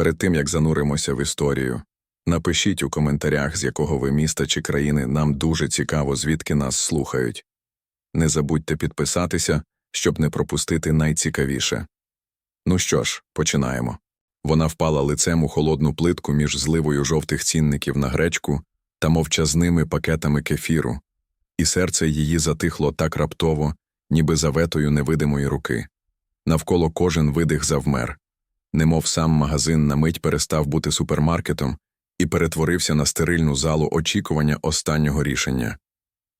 Перед тим як зануримося в історію, напишіть у коментарях, з якого ви міста чи країни нам дуже цікаво, звідки нас слухають. Не забудьте підписатися, щоб не пропустити найцікавіше. Ну що ж, починаємо. Вона впала лицем у холодну плитку між зливою жовтих цінників на гречку та мовчазними пакетами кефіру, і серце її затихло так раптово, ніби заветою невидимої руки. Навколо кожен видих завмер, немов сам магазин на мить перестав бути супермаркетом і перетворився на стерильну залу очікування останнього рішення.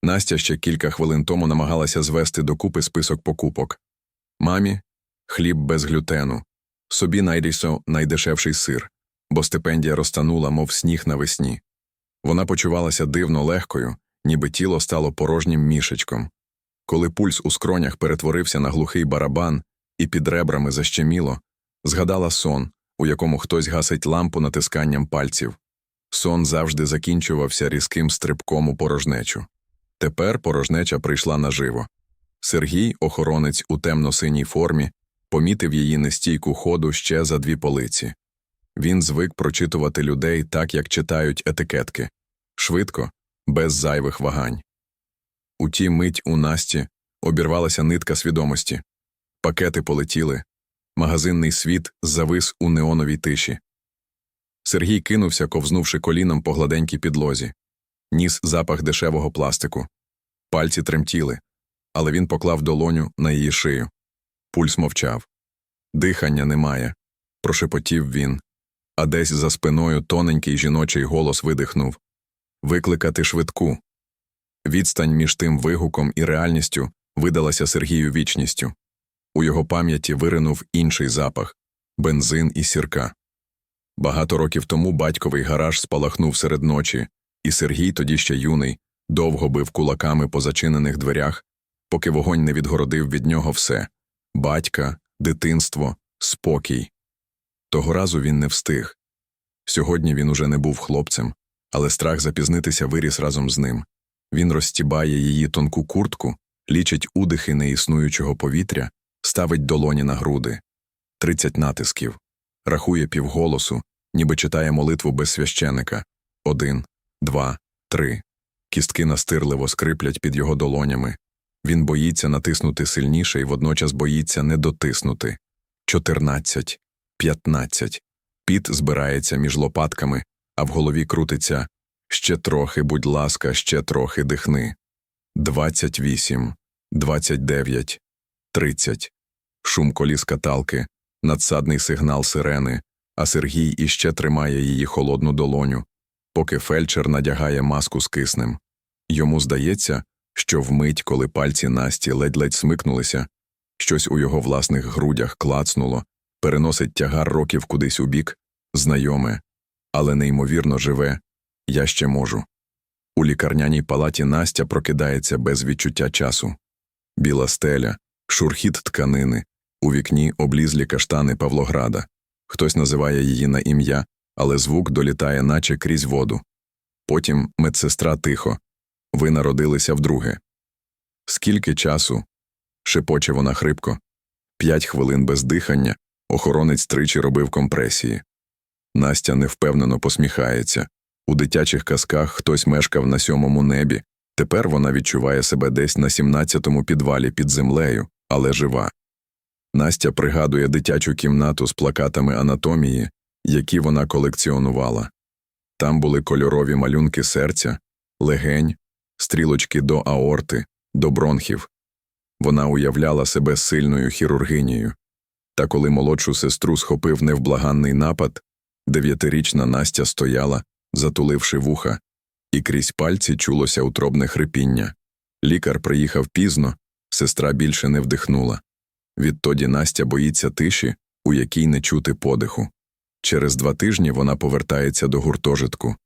Настя ще кілька хвилин тому намагалася звести докупи список покупок. Мамі хліб без глютену, собі найдійсо найдешевший сир, бо стипендія розтанула, мов сніг навесні. Вона почувалася дивно легкою, ніби тіло стало порожнім мішечком. Коли пульс у скронях перетворився на глухий барабан і під ребрами защеміло, згадала сон, у якому хтось гасить лампу натисканням пальців. Сон завжди закінчувався різким стрибком у порожнечу. Тепер порожнеча прийшла наживо. Сергій, охоронець у темно-синій формі, помітив її нестійку ходу ще за дві полиці. Він звик прочитувати людей так, як читають етикетки швидко, без зайвих вагань. У ті мить у Насті обірвалася нитка свідомості. Пакети полетіли, магазинний світ завис у неоновій тиші. Сергій кинувся, ковзнувши коліном по гладенькій підлозі, ніс запах дешевого пластику. Пальці тремтіли, але він поклав долоню на її шию. Пульс мовчав. Дихання немає, прошепотів він, а десь за спиною тоненький жіночий голос видихнув Викликати швидку. Відстань між тим вигуком і реальністю видалася Сергію вічністю. У його пам'яті виринув інший запах бензин і сірка. Багато років тому батьковий гараж спалахнув серед ночі, і Сергій, тоді ще юний, довго бив кулаками по зачинених дверях, поки вогонь не відгородив від нього все батька, дитинство, спокій. Того разу він не встиг. Сьогодні він уже не був хлопцем, але страх запізнитися виріс разом з ним. Він розстібає її тонку куртку, лічить удихи неіснуючого повітря, ставить долоні на груди, тридцять натисків, рахує півголосу, ніби читає молитву без священика один, два, три. Кістки настирливо скриплять під його долонями. Він боїться натиснути сильніше і водночас боїться не дотиснути. Чотирнадцять, п'ятнадцять. Піт збирається між лопатками, а в голові крутиться ще трохи, будь ласка, ще трохи дихни. Двадцять вісім, двадцять дев'ять, тридцять. Шум коліс каталки, надсадний сигнал сирени, а Сергій іще тримає її холодну долоню, поки фельдшер надягає маску з киснем. Йому здається, що вмить, коли пальці Насті ледь-ледь смикнулися, щось у його власних грудях клацнуло, переносить тягар років кудись у бік, знайоме, але неймовірно живе, я ще можу. У лікарняній палаті Настя прокидається без відчуття часу. Біла стеля, шурхіт тканини, у вікні облізлі каштани Павлограда. Хтось називає її на ім'я, але звук долітає, наче крізь воду. Потім медсестра тихо. Ви народилися вдруге. Скільки часу? шепоче вона хрипко. П'ять хвилин без дихання, охоронець тричі робив компресії. Настя невпевнено посміхається. У дитячих казках хтось мешкав на сьомому небі. Тепер вона відчуває себе десь на сімнадцятому підвалі під землею, але жива. Настя пригадує дитячу кімнату з плакатами анатомії, які вона колекціонувала. Там були кольорові малюнки серця, легень, стрілочки до аорти, до бронхів. Вона уявляла себе сильною хірургинією. Та коли молодшу сестру схопив невблаганний напад, дев'ятирічна Настя стояла, затуливши вуха, і крізь пальці чулося утробне хрипіння. Лікар приїхав пізно, сестра більше не вдихнула. Відтоді Настя боїться тиші, у якій не чути подиху. Через два тижні вона повертається до гуртожитку.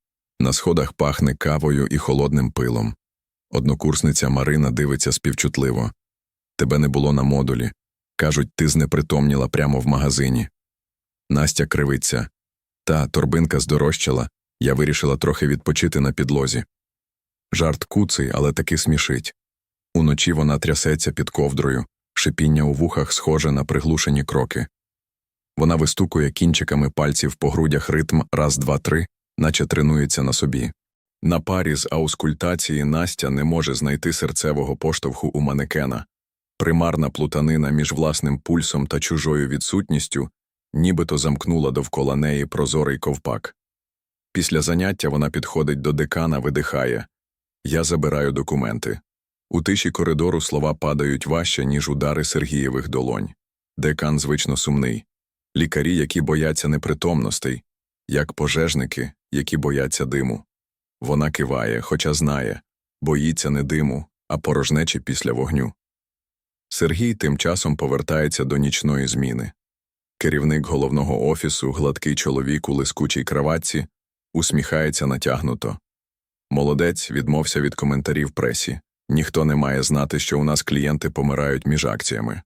На сходах пахне кавою і холодним пилом. Однокурсниця Марина дивиться співчутливо. Тебе не було на модулі. Кажуть, ти знепритомніла прямо в магазині. Настя кривиться. Та торбинка здорожчала, я вирішила трохи відпочити на підлозі. Жарт куций, але таки смішить. Уночі вона трясеться під ковдрою, шипіння у вухах схоже на приглушені кроки. Вона вистукує кінчиками пальців по грудях ритм раз, два, три, наче тренується на собі. На парі з аускультації Настя не може знайти серцевого поштовху у манекена. Примарна плутанина між власним пульсом та чужою відсутністю нібито замкнула довкола неї прозорий ковпак. Після заняття вона підходить до декана, видихає. Я забираю документи. У тиші коридору слова падають важче, ніж удари Сергієвих долонь. Декан звично сумний. Лікарі, які бояться непритомностей, як пожежники, які бояться диму. Вона киває, хоча знає, боїться не диму, а порожнечі після вогню. Сергій тим часом повертається до нічної зміни. Керівник головного офісу, гладкий чоловік у лискучій краватці, усміхається натягнуто. Молодець відмовся від коментарів пресі. Ніхто не має знати, що у нас клієнти помирають між акціями.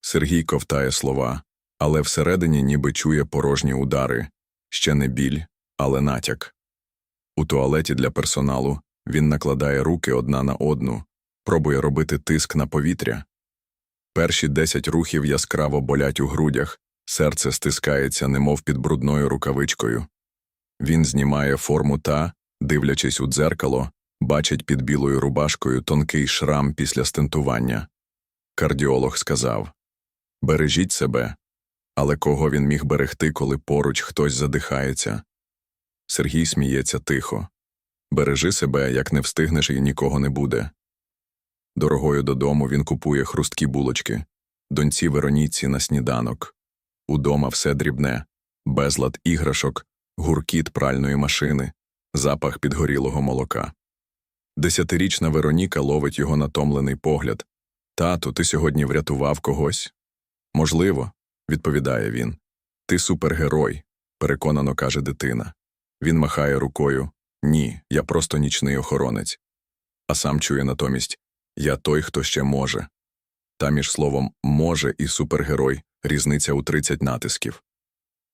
Сергій ковтає слова, але всередині ніби чує порожні удари, ще не біль, але натяк. У туалеті для персоналу він накладає руки одна на одну, пробує робити тиск на повітря. Перші десять рухів яскраво болять у грудях, серце стискається, немов під брудною рукавичкою. Він знімає форму та, дивлячись у дзеркало, бачить під білою рубашкою тонкий шрам після стентування. Кардіолог сказав Бережіть себе. Але кого він міг берегти, коли поруч хтось задихається? Сергій сміється тихо. Бережи себе, як не встигнеш і нікого не буде. Дорогою додому він купує хрусткі булочки, доньці Вероніці на сніданок. Удома все дрібне, безлад іграшок, гуркіт пральної машини, запах підгорілого молока. Десятирічна Вероніка ловить його натомлений погляд. Тату, ти сьогодні врятував когось? Можливо, відповідає він. Ти супергерой, переконано каже дитина. Він махає рукою Ні, я просто нічний охоронець. А сам чує натомість Я той, хто ще може. Та між словом може і супергерой різниця у 30 натисків.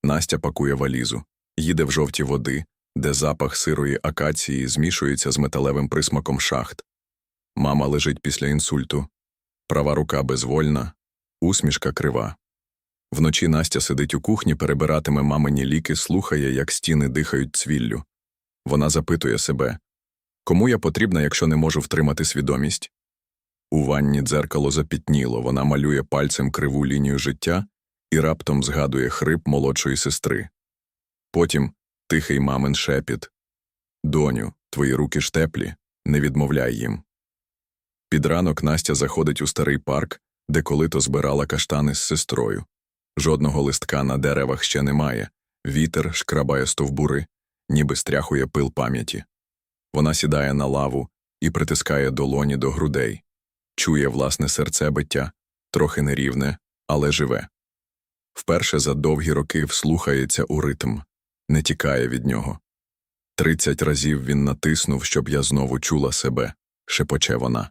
Настя пакує валізу, їде в жовті води, де запах сирої акації змішується з металевим присмаком шахт. Мама лежить після інсульту, права рука безвольна, усмішка крива. Вночі Настя сидить у кухні, перебиратиме мамині ліки, слухає, як стіни дихають цвіллю. Вона запитує себе кому я потрібна, якщо не можу втримати свідомість? У ванні дзеркало запітніло, вона малює пальцем криву лінію життя і раптом згадує хрип молодшої сестри. Потім тихий мамин шепіт Доню, твої руки ж теплі, не відмовляй їм. Під ранок Настя заходить у старий парк, де колито збирала каштани з сестрою. Жодного листка на деревах ще немає, вітер шкрабає стовбури, ніби стряхує пил пам'яті. Вона сідає на лаву і притискає долоні до грудей, чує власне серцебиття, трохи нерівне, але живе. Вперше за довгі роки вслухається у ритм, не тікає від нього. Тридцять разів він натиснув, щоб я знову чула себе, шепоче вона.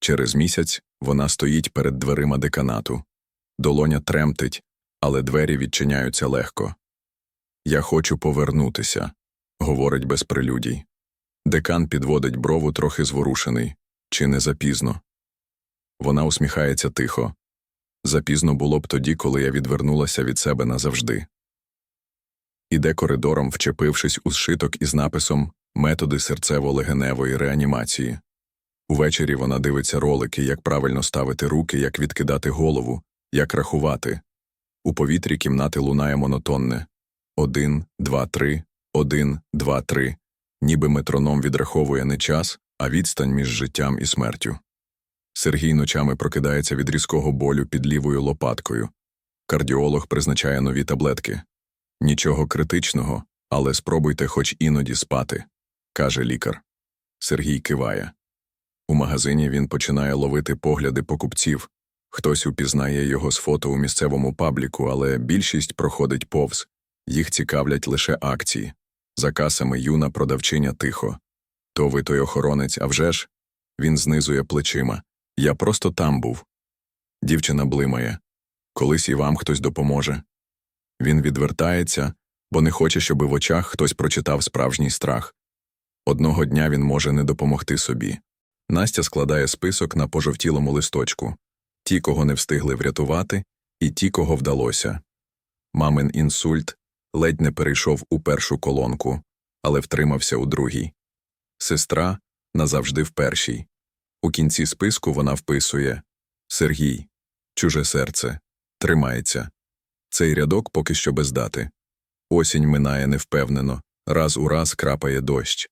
Через місяць вона стоїть перед дверима деканату. Долоня тремтить, але двері відчиняються легко. Я хочу повернутися, говорить без прелюдій. Декан підводить брову трохи зворушений, чи не запізно. Вона усміхається тихо. Запізно було б тоді, коли я відвернулася від себе назавжди. Іде коридором, вчепившись у зшиток із написом Методи серцево-легеневої реанімації. Увечері вона дивиться ролики, як правильно ставити руки, як відкидати голову, як рахувати. У повітрі кімнати лунає монотонне один, два, три, один, два, три, ніби метроном відраховує не час, а відстань між життям і смертю. Сергій ночами прокидається від різкого болю під лівою лопаткою. Кардіолог призначає нові таблетки. Нічого критичного, але спробуйте хоч іноді спати, каже лікар. Сергій киває. У магазині він починає ловити погляди покупців. Хтось упізнає його з фото у місцевому пабліку, але більшість проходить повз. Їх цікавлять лише акції. За касами юна продавчиня тихо. То ви той охоронець, а вже ж? Він знизує плечима. Я просто там був. Дівчина блимає. Колись і вам хтось допоможе. Він відвертається, бо не хоче, щоби в очах хтось прочитав справжній страх. Одного дня він може не допомогти собі. Настя складає список на пожовтілому листочку ті, кого не встигли врятувати, і ті, кого вдалося. Мамин інсульт ледь не перейшов у першу колонку, але втримався у другій. Сестра назавжди в першій. У кінці списку вона вписує Сергій, чуже серце, тримається. Цей рядок поки що без дати. Осінь минає невпевнено, раз у раз крапає дощ.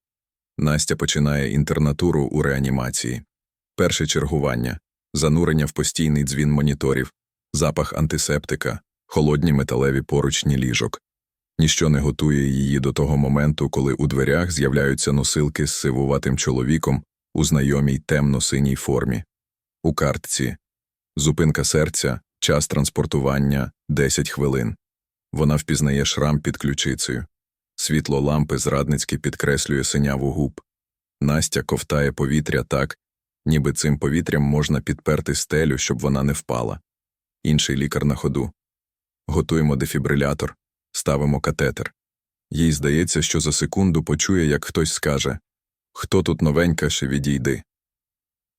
Настя починає інтернатуру у реанімації. Перше чергування, занурення в постійний дзвін моніторів, запах антисептика, холодні металеві поручні ліжок. Ніщо не готує її до того моменту, коли у дверях з'являються носилки з сивуватим чоловіком у знайомій темно-синій формі. У картці зупинка серця, час транспортування 10 хвилин. Вона впізнає шрам під ключицею. Світло лампи зрадницьки підкреслює синяву губ. Настя ковтає повітря так, ніби цим повітрям можна підперти стелю, щоб вона не впала. Інший лікар на ходу. Готуємо дефібрилятор, ставимо катетер. Їй здається, що за секунду почує, як хтось скаже Хто тут новенька, ще відійди.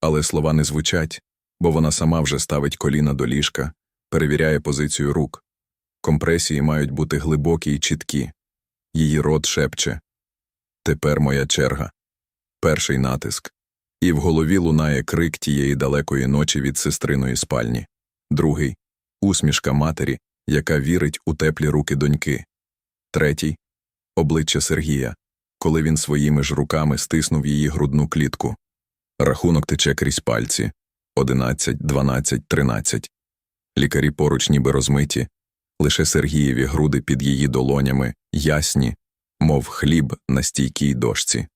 Але слова не звучать, бо вона сама вже ставить коліна до ліжка, перевіряє позицію рук. Компресії мають бути глибокі й чіткі. Її рот шепче Тепер моя черга. Перший натиск. І в голові лунає крик тієї далекої ночі від сестриної спальні. Другий усмішка матері, яка вірить у теплі руки доньки. Третій обличчя Сергія, коли він своїми ж руками стиснув її грудну клітку. Рахунок тече крізь пальці одинадцять, дванадцять, тринадцять. Лікарі поруч ніби розмиті, лише Сергієві груди під її долонями ясні, мов хліб на стійкій дошці.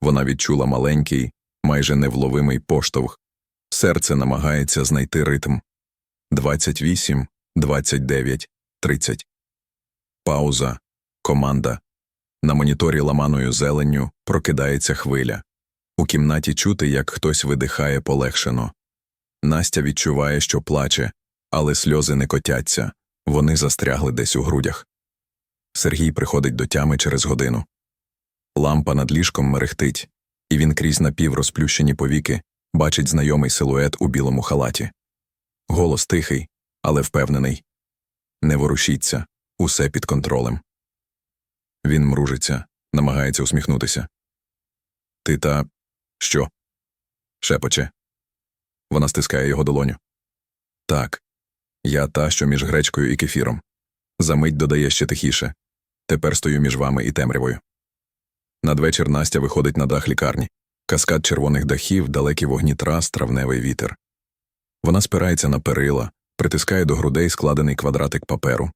Вона відчула маленький, майже невловимий поштовх. Серце намагається знайти ритм. 28, 29, 30. Пауза. Команда. На моніторі ламаною зеленню прокидається хвиля. У кімнаті чути, як хтось видихає полегшено. Настя відчуває, що плаче, але сльози не котяться, вони застрягли десь у грудях. Сергій приходить до тями через годину. Лампа над ліжком мерехтить, і він крізь напіврозплющені повіки бачить знайомий силует у білому халаті. Голос тихий, але впевнений. Не ворушіться, усе під контролем. Він мружиться, намагається усміхнутися. Ти та. що? шепоче. Вона стискає його долоню. Так, я та, що між гречкою і кефіром. Замить додає ще тихіше. Тепер стою між вами і темрявою. Надвечір Настя виходить на дах лікарні. Каскад червоних дахів, далекі вогні трас, травневий вітер. Вона спирається на перила, притискає до грудей складений квадратик паперу,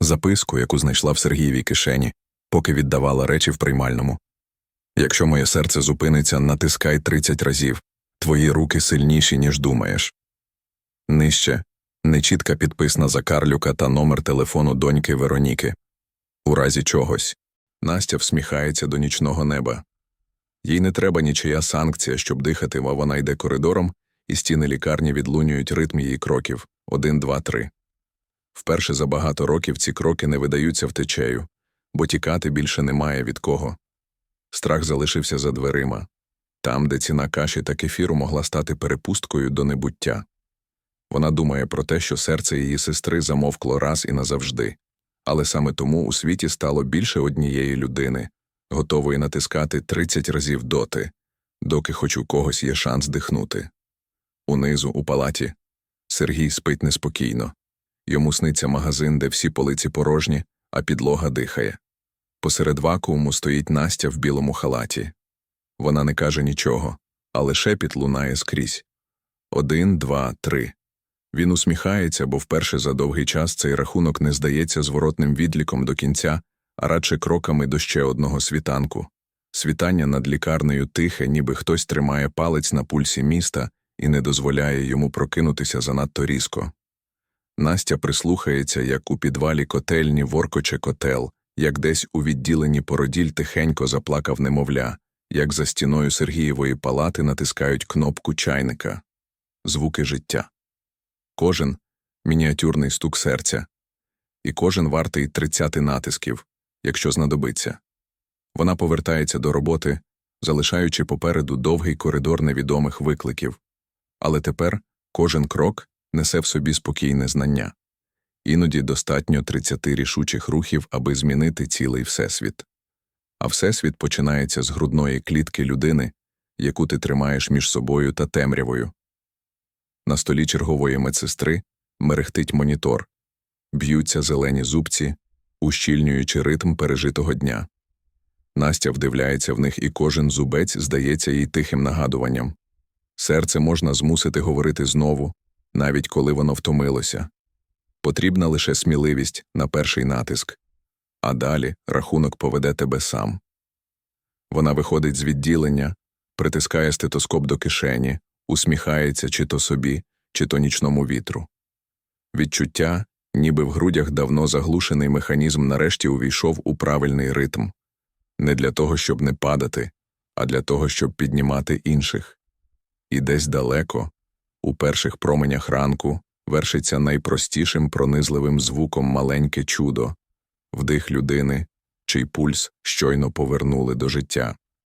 записку, яку знайшла в Сергієвій кишені, поки віддавала речі в приймальному. Якщо моє серце зупиниться, натискай 30 разів. Твої руки сильніші, ніж думаєш. Нижче нечітка підписна Закарлюка та номер телефону доньки Вероніки. У разі чогось. Настя всміхається до нічного неба. Їй не треба нічия санкція, щоб дихати, а вона йде коридором, і стіни лікарні відлунюють ритм її кроків один, два, три. Вперше за багато років ці кроки не видаються втечею, бо тікати більше немає від кого. Страх залишився за дверима, там, де ціна каші та кефіру могла стати перепусткою до небуття. Вона думає про те, що серце її сестри замовкло раз і назавжди, але саме тому у світі стало більше однієї людини, готової натискати 30 разів доти, доки хоч у когось є шанс дихнути. Унизу, у палаті, Сергій спить неспокійно. Йому сниться магазин, де всі полиці порожні, а підлога дихає. Посеред вакууму стоїть Настя в білому халаті. Вона не каже нічого, але шепіт лунає скрізь. Один, два, три. Він усміхається, бо вперше за довгий час цей рахунок не здається зворотним відліком до кінця, а радше кроками до ще одного світанку. Світання над лікарнею тихе, ніби хтось тримає палець на пульсі міста і не дозволяє йому прокинутися занадто різко. Настя прислухається, як у підвалі котельні воркоче котел, як десь у відділенні породіль тихенько заплакав немовля, як за стіною Сергієвої палати натискають кнопку чайника. Звуки життя. Кожен мініатюрний стук серця, і кожен вартий тридцяти натисків, якщо знадобиться. Вона повертається до роботи, залишаючи попереду довгий коридор невідомих викликів, але тепер кожен крок несе в собі спокійне знання. Іноді достатньо 30 рішучих рухів, аби змінити цілий всесвіт. А всесвіт починається з грудної клітки людини, яку ти тримаєш між собою та темрявою. На столі чергової медсестри мерехтить монітор, б'ються зелені зубці, ущільнюючи ритм пережитого дня. Настя вдивляється в них, і кожен зубець здається їй тихим нагадуванням. Серце можна змусити говорити знову, навіть коли воно втомилося. Потрібна лише сміливість на перший натиск, а далі рахунок поведе тебе сам. Вона виходить з відділення, притискає стетоскоп до кишені, усміхається чи то собі, чи то нічному вітру. Відчуття, ніби в грудях давно заглушений механізм нарешті увійшов у правильний ритм не для того, щоб не падати, а для того, щоб піднімати інших. І десь далеко, у перших променях ранку, вершиться найпростішим пронизливим звуком маленьке чудо вдих людини, чий пульс щойно повернули до життя.